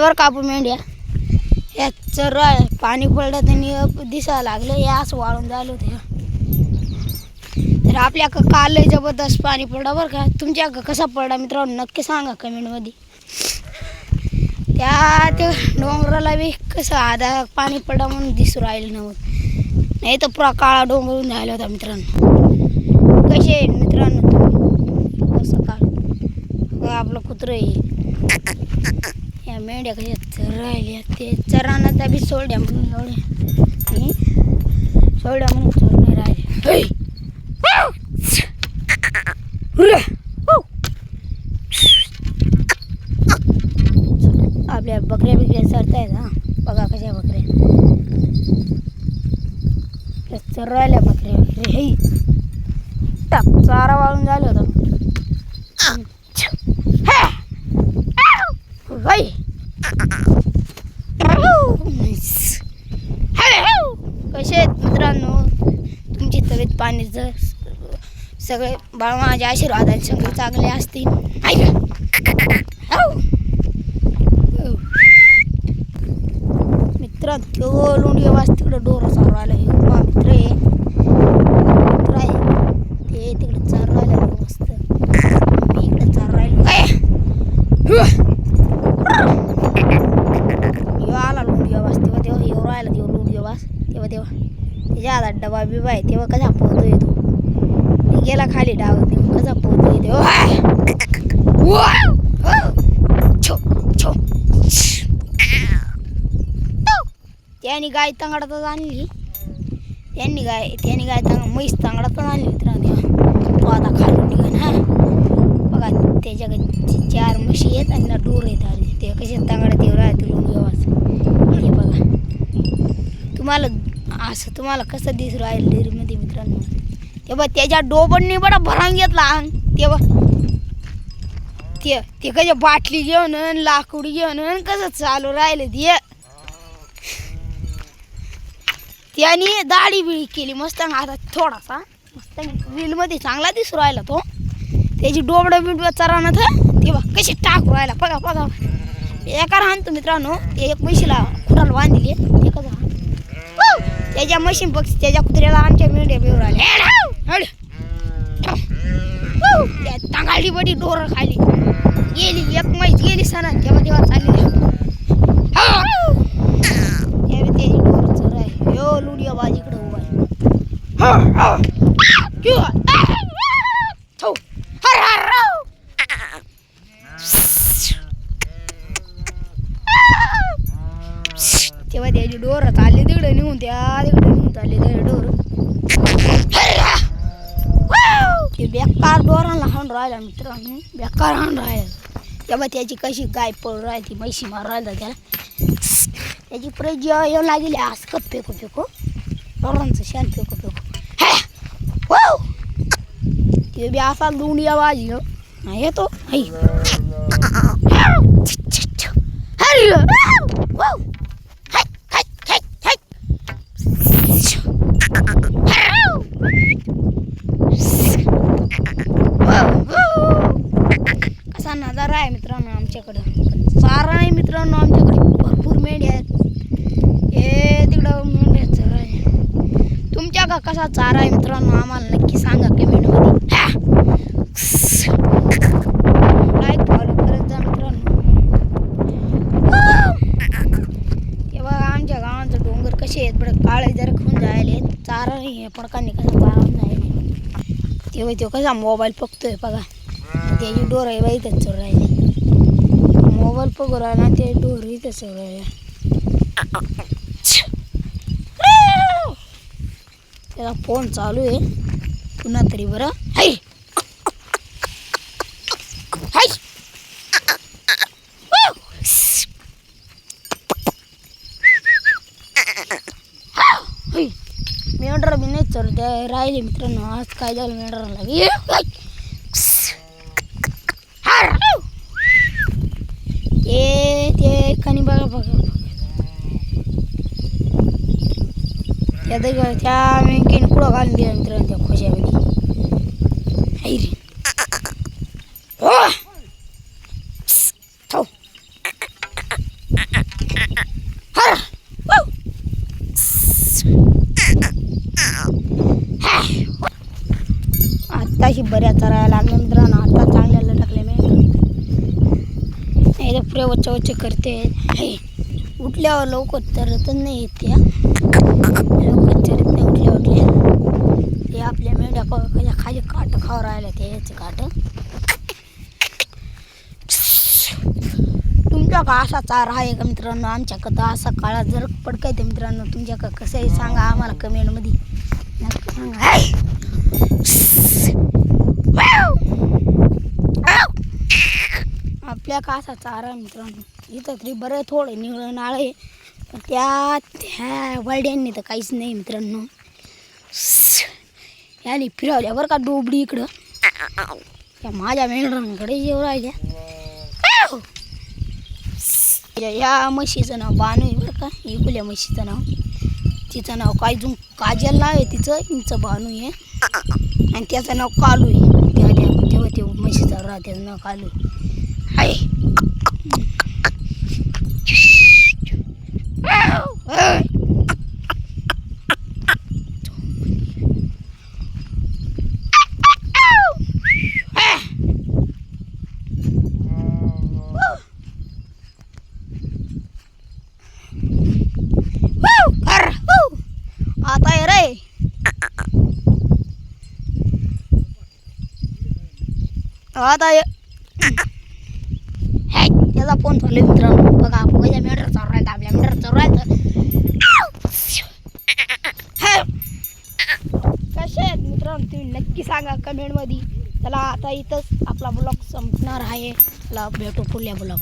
वर कापू मेंढ्या. या चर पाणी पडलं त्यांनी दिसायला लागलं. हे असं वाळून झालं होतं. तर आपल्या काल जबरदस्त पाणी पडलं बरं का. तुमच्या क- कसा पडला मित्रांनो? नक्की सांगा कमेंटमध्ये. त्या ते डोंगराला बी कसं आधा पाणी पडलं म्हणून दिसू राहिलं नव्हतं. नाही तर पुरा काळा डोंगरून झाला होता मित्रांनो. कसे मित्रांनो कसं काळ आपलं कुत्रं आहे. मेंढ्या कशा चर राहिल्या ते चरांना त्या बी सोडल्या म्हणून एवढ्या. आणि सोडल्या म्हणून चोर नाही राहिले आपल्या बकऱ्या बिकऱ्या चरतायत हा? बघा कशा बकऱ्या. त्या चर राहिल्या बकऱ्या. हे! टाक चारा वाळून झालं होतं हा! आऊ! बाई कसे आहेत मित्रांनो तुमची तब्येत पाणी जर सगळे बाळ माझ्या आशीर्वादाने सगळे चांगले असतील. मित्रात केवळ मित्र वाज तिकडे डोरा चालू आला हे मा मित्र आहे. मित्र आहे. ते तिकडे चालू राहिलं मस्त मी इकडे चालू राहिलो. काय आला लोंडिया वाज तेव्हा तेव्हा येऊ राहिला तेव्हा लोंडिया वास तेव्हा तेव्हा. त्याच्या डबा बिबा आहे तेव्हा कसा पोहतोय तो गेला खाली डाव कसा पोहतोय तेव्हा छो छो! त्याने गाय तांगडातच आणली. त्यांनी गाय त्यांनी गाय तांग म्हैस तांगडातच आणली मित्रांनो तो आता खालून निघन हा. बघा त्याच्याकडे चार म्हशी आहेत आणि ना डोर आहेत आले ते कसे तांगड्यात येऊ राहते हे बघा. तुम्हाला असं तुम्हाला कसं दिस राहील डेअरीमध्ये मित्रांनो? तेव्हा त्याच्या डोबडने बडा भरान घेतला. अंग तेव्हा ते ते कशा बाटली घेऊन लाकूड घेऊन कसं चालू राहिलं ते. त्याने दाढी बिळी केली मस्त. आता थोडासा मस्त रीलमध्ये चांगला दिसू राहिला तो. त्याची डोबडं बिडबं चरानं तर तेव्हा कशी टाकू राहिला. बघा बघा. एका राहतो मित्रांनो ते एक म्हशीला खुराला बांधली. एकच राहण त्याच्या म्हशीन पक्षी त्याच्या कुत्र्याला आमच्या मेंढ्या. हो, त्या तांगाळी बडी डोर खाली गेली एक म्हैस गेली सणा तेव्हा तेव्हा चालली. त्यावेळी त्याची डोर चर आहे यो लुडिया बाजीकडे उभा आहे डोर चालले तिकडे निघून त्या तिकडे निघून चालले त्याची डोर ते बेकार डोरांना हाण राहिला मित्रांनो बेकार हाण राहिला. तेव्हा त्याची कशी गाय पळून राहिली म्हैशी मार राहिला त्याला. त्याची प्रज येऊ लागली आज कप फेको फेको. डोरांचं शान फेको फेको. ते बी असा लुंडिया वाजी येतो. हाय हरी! असा आहे मित्रांनो आमच्याकडं. चारा आहे मित्रांनो आमच्याकडे. भरपूर मेंढ्या आहेत. हे तिकडं मेंढ्या चारा आहे तुमच्या का कसा चारा आहे मित्रांनो? आम्हाला नक्की सांगा कमेंटमध्ये लाईक फॉलो करत जा मित्रांनो. तेव्हा आमच्या गावाचं डोंगर कसे आहेत? बरं काळे जरा खून जायले चारा नाही आहे पडकांनी कसा चारा जायले तेव्हा तो कसा मोबाईल बघतोय बघा. त्याची डोर आहे बाई इथंच चोर राहिले मोबाईल बघू राहिला ते डोर इथंच चोर राहिले त्याला फोन चालू आहे पुन्हा तरी बरं हाय हाय मेंढर बी नाही चल त्या राहिले मित्रांनो आज काय झालं मेंढराला ठिकाणी बघा बघा त्या त्या बँकेने कुठं घालून दिला नंतर त्या खोशामध्ये. आत्ताशी बऱ्या चरायला लागल्यानंतर आता चांगलं नाही तर पुरे करते. हे, उठल्यावर लवकर तरतच नाही येत त्या लवकर चरत नाही उठल्या उठल्या. ते आपल्या मेंढ्या कशा खाली काट खाऊ राहिल्या ते याचं काट. तुमच्या का असा चारा आहे का मित्रांनो? आमच्याकडं असा काळा जर पडकायचं मित्रांनो तुमच्याकडं कसं आहे सांगा आम्हाला कमेंटमध्ये सांगा. आपल्या कासा चारा मित्रांनो. इथं तरी बरं थोडं निळं नाळ आहे. पण त्या त्या वड्यांनी तर काहीच नाही मित्रांनो. याने फिरवल्या बरं का डोबडी इकडं. त्या माझ्या मेंढरांकडे येऊ राहिल्या. या- या म्हशीचं नाव बानू आहे बरं का. इकुल्या म्हशीचं नाव. तिचं नाव काय जुन काजल नाव आहे तिचं. हिचं बानू आहे. आणि त्याचं नाव कालू आहे. त्या त्या- तेव्हा ते म्हशीचं राह त्याचं नाव कालू Hai. Atay ray. त्याचा फोन चालू मित्रांनो. बघा बघा मेंढर चालू राहतं आपल्या मेंढर चालू कसे आहेत मित्रांनो? तुम्ही नक्की सांगा कमेंटमध्ये चला आता इथंच आपला ब्लॉग संपणार आहे. चला भेटू पुढल्या ब्लॉग